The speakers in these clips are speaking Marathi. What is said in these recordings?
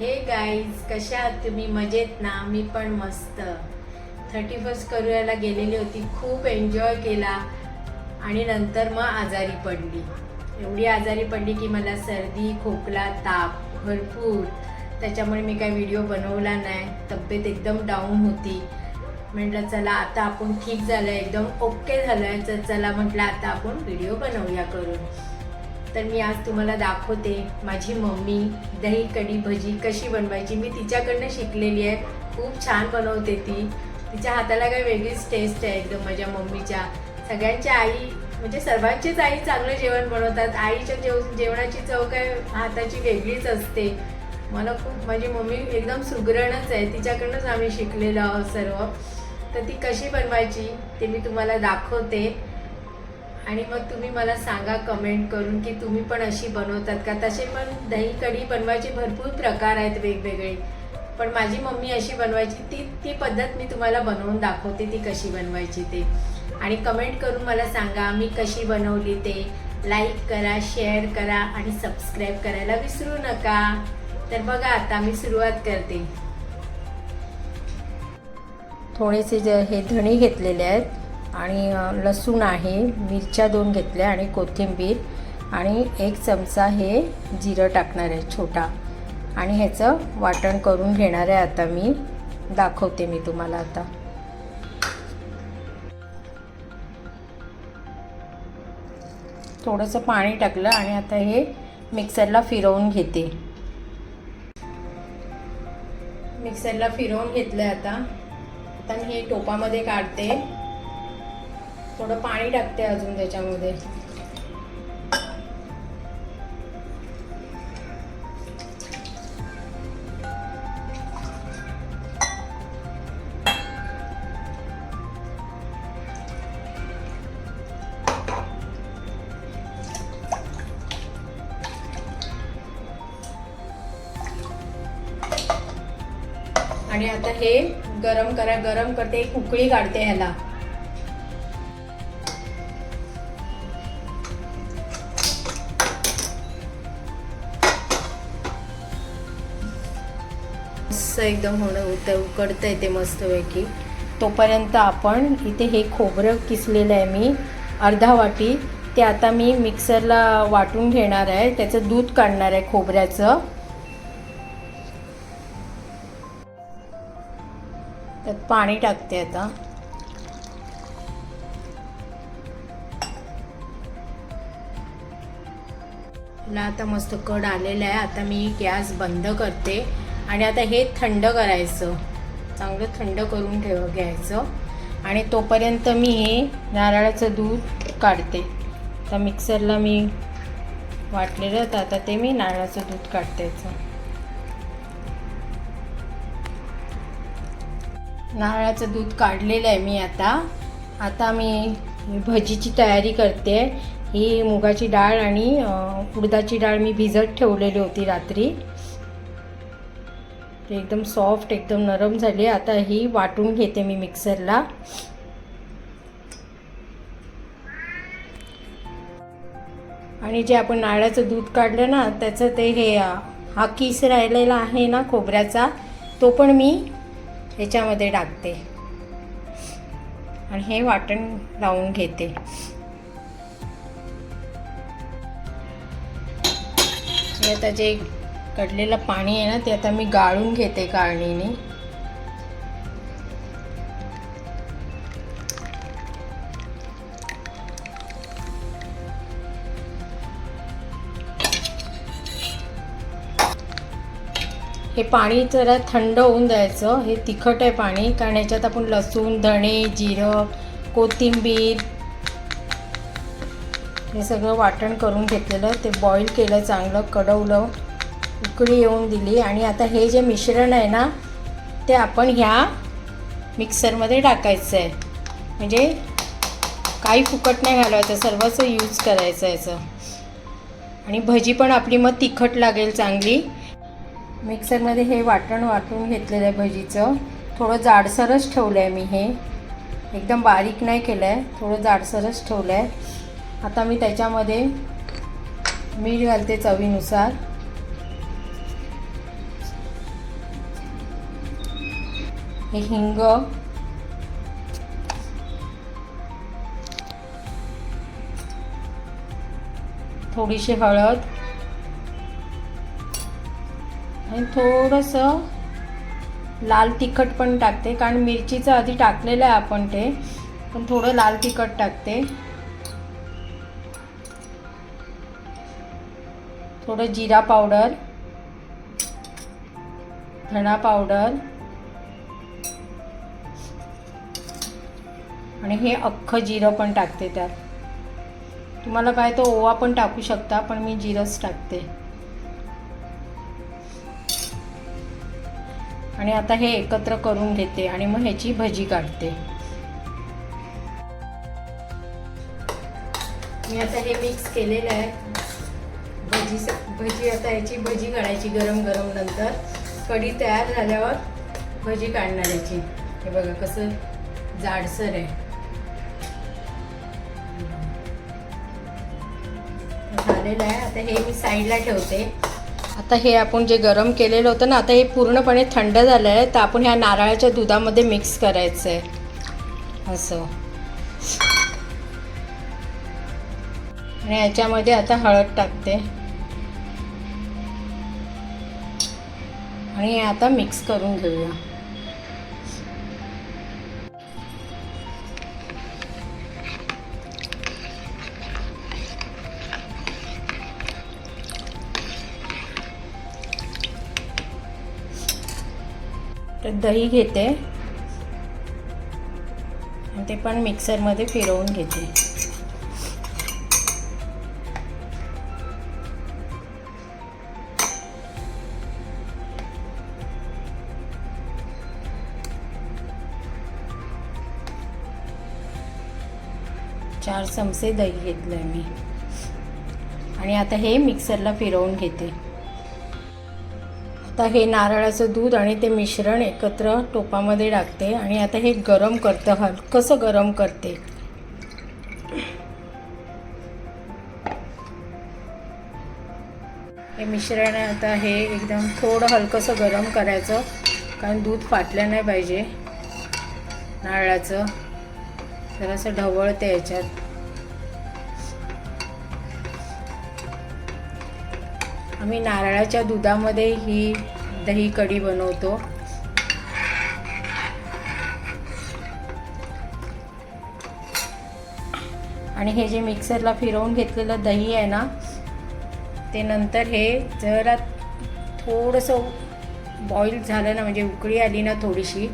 हे गाईज कशा आहात तुम्ही? मजेत ना? मी पण मस्त. थर्टी फर्स्ट करूयाला गेलेली होती. खूप एन्जॉय केला. आणि नंतर मग आजारी पडली. एवढी आजारी पडली की मला सर्दी खोकला ताप भरपूर. त्याच्यामुळे मी काही व्हिडिओ बनवला नाही. तब्येत एकदम डाऊन होती. म्हटलं चला आता आपण ठीक झालं एकदम ओके झालं आहे तर चला म्हटलं आता आपण व्हिडिओ बनवूया करून. तर मी आज तुम्हाला दाखवते माझी मम्मी दही कढी भजी कशी बनवायची. मी तिच्याकडनं शिकलेली आहे. खूप छान बनवते ती. तिच्या हाताला काही वेगळीच टेस्ट आहे एकदम माझ्या मम्मीच्या. सगळ्यांच्या आई म्हणजे सर्वांचीच आई चांगलं जेवण बनवतात. आईच्या जेव जेवणाची चव काय? हाताची वेगळीच असते. मला खूप माझी मम्मी एकदम सुगरणच आहे. तिच्याकडनंच आम्ही शिकलेलो आहोत सर्व. तर ती कशी बनवायची ते मी तुम्हाला दाखवते. आणि मग तुम्ही मला सांगा कमेंट करून की तुम्ही पण अशी बनवतात का? तसे पण दही कढी बनवायचे भरपूर प्रकार आहेत वेगवेगळे. पण माझी मम्मी अशी बनवायची ती ती पद्धत मी तुम्हाला बनवून दाखवते ती कशी बनवायची ते. आणि कमेंट करून मला सांगा मी कशी बनवली ते. लाईक करा शेअर करा आणि सबस्क्राईब करायला विसरू नका. तर बघा आता मी सुरुवात करते. थोडेसे जे हे धणे घेतलेले आहेत आणि लसूण आहे मिरच्या दोन घेतल्या आणि कोथिंबीर आणि एक चमचा हे जिरं टाकणार आहे छोटा. आणि ह्याचं वाटण करून घेणार आहे आता मी. दाखवते मी तुम्हाला आता. थोडंसं पाणी टाकलं आणि आता हे मिक्सरला फिरवून घेते. मिक्सरला फिरवून घेतलं आता. आता मी हे टोपामध्ये काढते. थोडं पाणी टाकते अजून त्याच्यामध्ये. आणि आता हे गरम करा गरम करते एक उकळी काढते ह्याला. एकदम होणं उत उकडतं येते मस्तपैकी. तोपर्यंत आपण इथे हे खोबरं किसलेलं आहे मी. अर्धा वाटी. ते आता मी मिक्सरला वाटून घेणार आहे. त्याचं दूध काढणार आहे खोबऱ्याचं. त्यात पाणी टाकते आता. ला आता मस्त कड आलेला आहे. आता मी गॅस बंद करते. आणि आता हे थंड करायचं. चांगलं थंड करून ठेव घ्यायचं. आणि तोपर्यंत मी हे नारळाचं दूध काढते. तर मिक्सरला मी वाटलेलं तर आता ते मी नारळाचं दूध काढतायचं नारळाचं दूध काढलेलं आहे मी आता. आता मी भजीची तयारी करते. ही मुगाची डाळ आणि उडदाची डाळ मी भिजत ठेवलेली होती रात्री. ते एकदम सॉफ्ट एकदम नरम झाली. आता ही वाटून घेते मी मिक्सरला आणि जे आपण नारळाचं दूध काढलं ना त्याचं ते हे हा किस राहिलेला आहे ना खोबऱ्याचा तो पण मी ह्याच्यामध्ये टाकते. आणि हे वाटण लावून घेते. हे आता जे कडलेलं पाणी आहे ना ते आता मी गाळून घेते गाळणीने हे पाणी जरा थंड होऊन द्यायचं. हे तिखट आहे पाणी कारण याच्यात आपण लसूण धणे जिरं कोथिंबीर हे सगळं वाटण करून घेतलेलं. ते बॉईल केलं चांगलं कडवलं. उकळी येऊन दिली आणि आता हे जे मिश्रण आहे ना ते आपण ह्या मिक्सरमध्ये टाकायचं आहे. म्हणजे काही फुकट नाही घालवायचं सर्वच यूज करायचं याचं आणि भजी पण आपली मग तिखट लागेल चांगली. मिक्सरमध्ये हे वाटण वाटून घेतलेलं आहे भजीचं. थोडं जाडसरच ठेवलं आहे मी हे. एकदम बारीक नाही केलं आहे थोडं जाडसरच ठेवलं आहे आता मी त्याच्यामध्ये मीठ घालते चवीनुसार. हे हिंग थोडीशी हळद. आणि थोडंसं लाल तिखट पण टाकते कारण मिरचीचं आधी टाकलेलं आहे आपण ते पण थोडं लाल तिखट टाकते. थोडं जिरा पावडर धणा पावडर आणि हे अख्खं जिरं पण टाकते त्यात. तुम्हाला काय तो ओवा पण टाकू शकता पण मी जिरंच टाकते. आणि आता हे एकत्र करून घेते आणि मग ह्याची भजी काढते. मी आता हे मिक्स केलेलं आहे. भजी भजी आता याची भजी काढायची गरम गरम नंतर. कढी तयार झाल्यावर भजी काढणार याची हे बघा कसं जाडसर आहे. झालेलं आहे. आता हे मी साईडला ठेवते. आता हे आपण जे गरम केलेलं होतं ना आता हे पूर्णपणे थंड झालं आहे. तर आपण ह्या नारळाच्या दुधामध्ये मिक्स करायचं आहे असं. आणि याच्यामध्ये आता हळद टाकते. आणि हे आता मिक्स करून घेऊया. तर दही घेते. आणि ते पण मिक्सरमध्ये फिरवून घेते. चार चमचे दही घेतलं आहे मी. आणि आता हे मिक्सरला फिरवून घेते. आता हे नारळाचं दूध आणि ते मिश्रण एकत्र टोपामध्ये टाकते आणि आता हे गरम करतं हलकंसं गरम करते? हे मिश्रण आता हे एकदम थोडं हलकंसं गरम करायचं कारण दूध फाटलं नाही पाहिजे नारळाचं. जरासं ढवळते याच्यात. आम्ही नारळाच्या दुधामध्ये ही दही कढी बनवतो. आणि हे जे मिक्सरला फिरवून घेतलेलं दही आहे ना ते नंतर हे जरा थोडंसं बॉईल झालं ना म्हणजे उकळी आली ना थोडीशी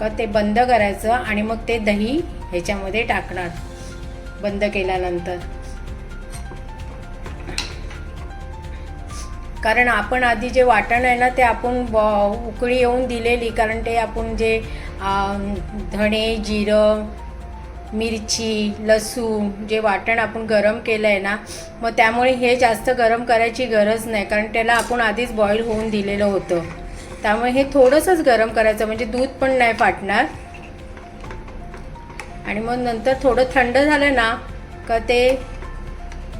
का ते बंद करायचं आणि मग ते दही ह्याच्यामध्ये टाकणार बंद केल्यानंतर. कारण आपण आधी जे वाटण आहे ना ते आपण ब उकळी येऊन दिलेली. कारण ते आपण जे धणे जिरं मिरची लसूण जे वाटण आपण गरम केलं आहे ना मग त्यामुळे हे जास्त गरम करायची गरज नाही. कारण त्याला आपण आधीच बॉईल होऊन दिलेलं होतं. त्यामुळे हे थोडंसंच गरम करायचं. म्हणजे दूध पण नाही फाटणार. आणि मग नंतर थोडं थंड झालं ना का ते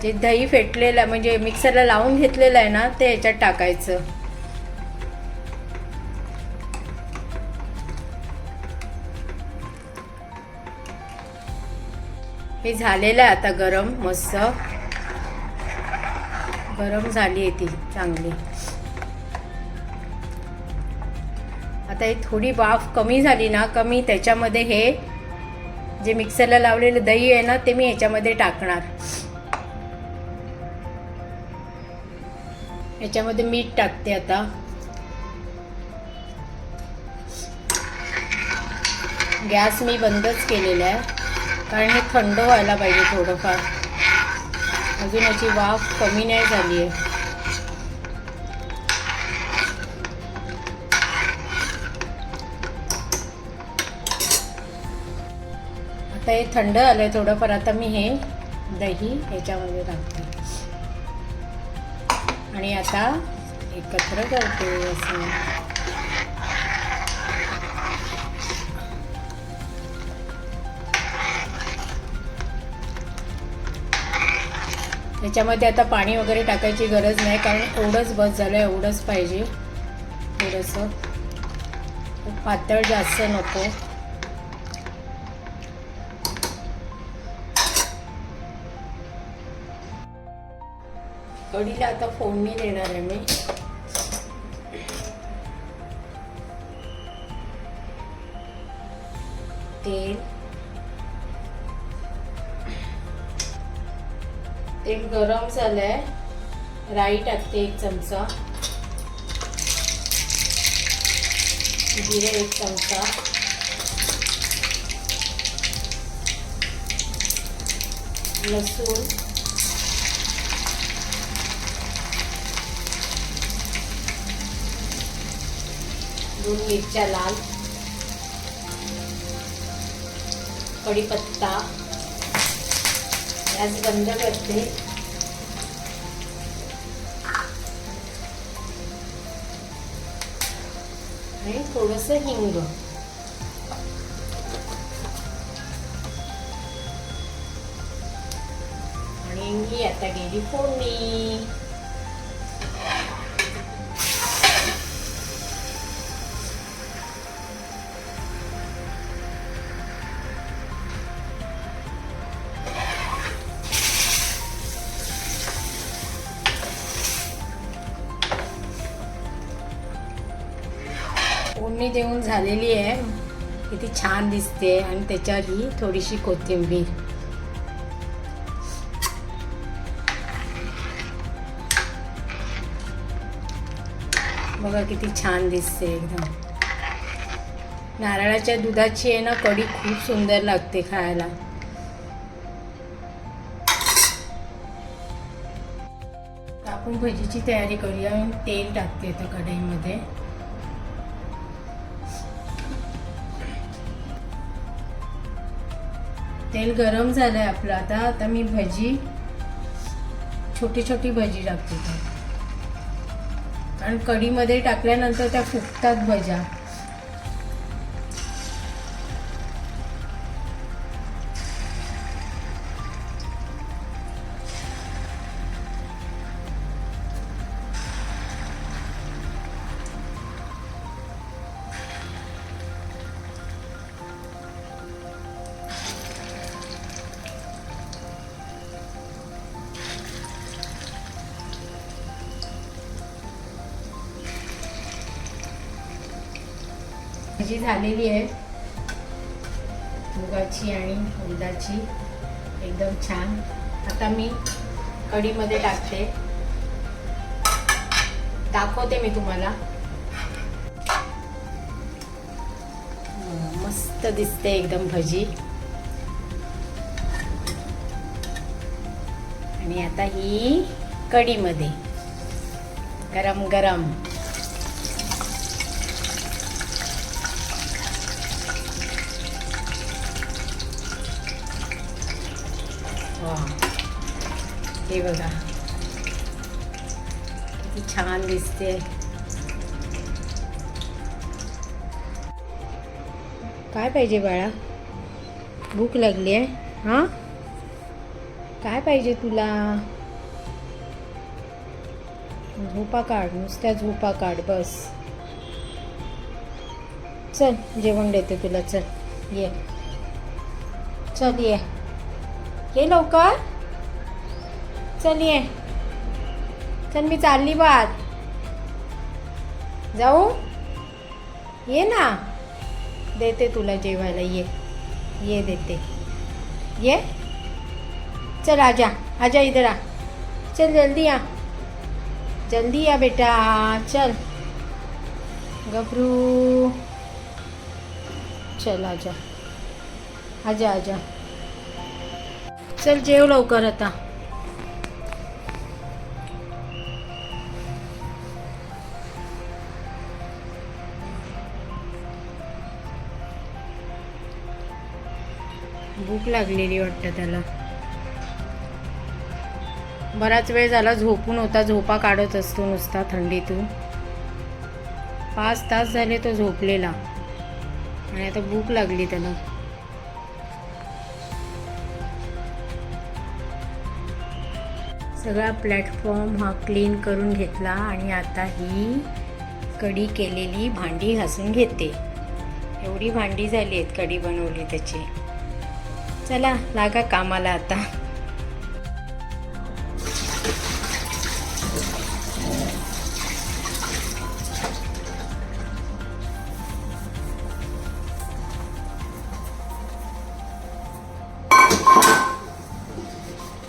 जे दही फेटलेलं आहे म्हणजे मिक्सरला लावून घेतलेलं आहे ना ते याच्यात टाकायचं. हे झालेलं आहे आता गरम मस्त. गरम झाली आहे ती चांगली. आता ही थोडी वाफ कमी झाली ना कमी त्याच्यामध्ये हे जे मिक्सरला लावलेलं दही आहे ना ते मी ह्याच्यामध्ये टाकणार. याच्यामध्ये मीठ टाकते आता. गॅस मी बंदच केलेला आहे. कारण हे थंड व्हायला पाहिजे थोडंफार. अजून याची वाफ कमी नाही झाली आहे. आता हे थंड आलं आहे थोडंफार. आता मी हे दही याच्यामध्ये टाकते. आणि आता एकत्र करते असं. त्याच्यामध्ये आता पाणी वगैरे टाकायची गरज नाही कारण एवढंच बस झालं एवढंच पाहिजे. थोडंसं. पातळ जास्त नको. कढीला आता फोडणी देणार आहे मी. तेल. तेल गरम झालंय. राई टाकते एक चमचा. जिरे एक चमचा. लसूण. दोन मिरच्या लाल. कढीपत्ता. गॅस बंद करते. आणि थोडस हिंग. आणि ही आता गेली फोडणी. फोडणी देऊन झालेली आहे. किती छान दिसते आणि त्याच्यावर ही थोडीशी कोथिंबीर. बघा किती छान दिसते एकदम. नारळाच्या दुधाची आहे ना कढी खूप सुंदर लागते खायला. आपण भजीची तयारी करूया. तेल टाकते आता कढईमध्ये. तेल गरम झालं आहे आपलं. आता आता मी भजी छोटी छोटी भजी टाकते. कारण कढीमध्ये टाकल्यानंतर त्या फुकतात भज्या. भाजी झालेली आहे. मुगाची आणि उदाची एकदम छान. आता मी कढीमध्ये टाकते. दाखवते मी तुम्हाला. मस्त दिसते एकदम भजी. आणि आता ही कढीमध्ये. गरम गरम हे बघा. किती छान दिसते. काय पाहिजे बाळा? भूक लागली आहे. हां? काय पाहिजे तुला? झोपा काढ नुसत्या झोपा काढ बस. चल जेवण देते तुला चल. ये. चल ये. ये लवकर? चल ये चल मी चालली बात। जाऊ? ये ना। देते तुला जेवायला ये. ये देते. ये? चल आजा. आजा इधर आ. चल जल्दी आ. जल्दी या बेटा। चल। गबरू। चल आजा. आजा आजा. चल जेव लवकर आता. भूक लागलेली वाटतं त्याला. बराच वेळ झाला झोपून होता झोपा काढत असतो नुसता थंडीतून. पाच तास झाले तो झोपलेला आणि आता भूक लागली त्याला. सगळा प्लॅटफॉर्म हा क्लीन करून घेतला आणि आता ही कडी केलेली भांडी घासून घेते. एवढी भांडी झाली आहेत कढी बनवली त्याची. चला लागा कामाला आता.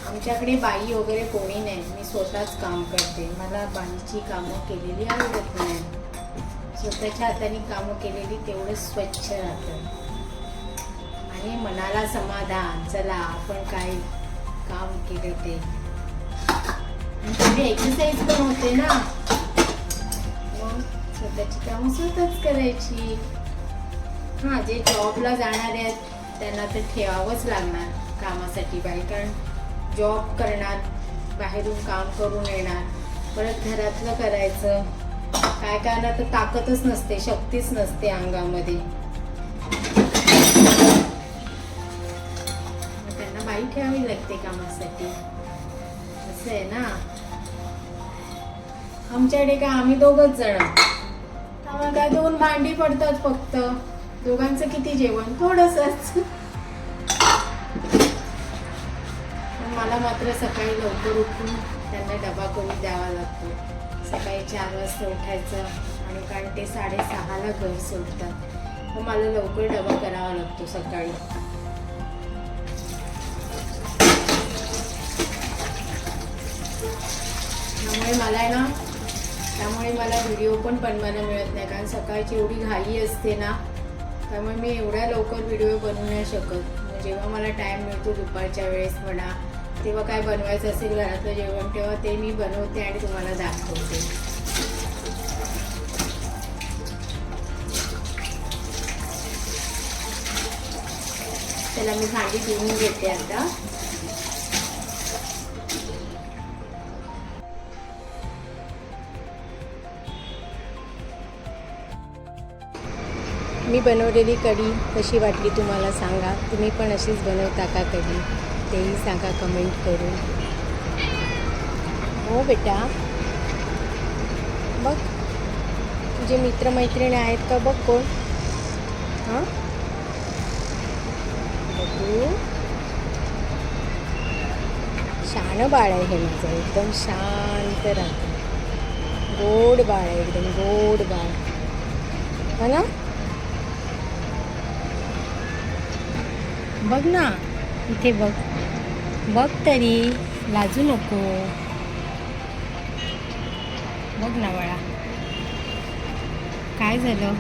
आमच्याकडे बाई वगैरे कोणी नाही. मी स्वतःच काम करते. मला बाईची कामं केलेली आवडत नाही. स्वतःच्या हाताने कामं केलेली तेवढं स्वच्छ राहतं. हे मनाला समाधान. चला आपण काय काम केले ते. आणि एक्सरसाइज पण होते ना? मग स्वतःची कामं स्वतःच करायची. हां जे जॉबला जाणारे आहेत त्यांना तर ठेवावंच लागणार कामासाठी बाई. कारण जॉब करणार बाहेरून काम करून येणार परत घरातलं करायचं. काय करायला तर ताकदच नसते शक्तीच नसते अंगामध्ये. मग ठेवावी लागते कामासाठी. असं आहे ना? आमच्याकडे का आम्ही दोघच जण. आम्हाला काय दोन भांडी पडतात फक्त. दोघांचं किती जेवण? थोडंसंच. पण मला मात्र सकाळी लवकर उठून त्यांना डबा करून द्यावा लागतो. सकाळी चार वाजता उठायचं आणि कारण ते साडेसहाला घर सोडतात. मग मला लवकर डबा करावा लागतो सकाळी. त्यामुळे मला आहे ना त्यामुळे मला व्हिडिओ पण बनवायला मिळत नाही कारण सकाळची एवढी घाई असते ना त्यामुळे मी एवढ्या लवकर व्हिडिओ बनवू नाही शकत. मग जेव्हा मला टाईम मिळतो दुपारच्या वेळेस म्हणा तेव्हा काय बनवायचं असेल घरातलं जेवण तेव्हा ते मी बनवते आणि तुम्हाला दाखवते. चला मी भांडी धुवून घेते आता. मी बनवलेली कढी कशी वाटली तुम्हाला सांगा. तुम्ही पण अशीच बनवता का कढी? तेही सांगा कमेंट करून. हो बेटा. बघ. तुझे मित्रमैत्रिणी आहेत का बघ कोण? हां? बघू. शान बाळ आहे हे माझं. एकदम शांत राहतं. गोड बाळ आहे एकदम गोड बाळ. है ना? बघ ना. इथे बघ. बघ तरी. लाजू नको. बघ ना बाळा. काय झालं?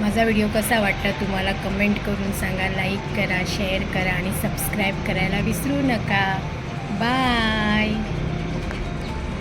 माझा व्हिडिओ कसा वाटला तुम्हाला कमेंट करून सांगा. लाईक करा शेअर करा आणि सबस्क्राईब करायला विसरू नका. बाय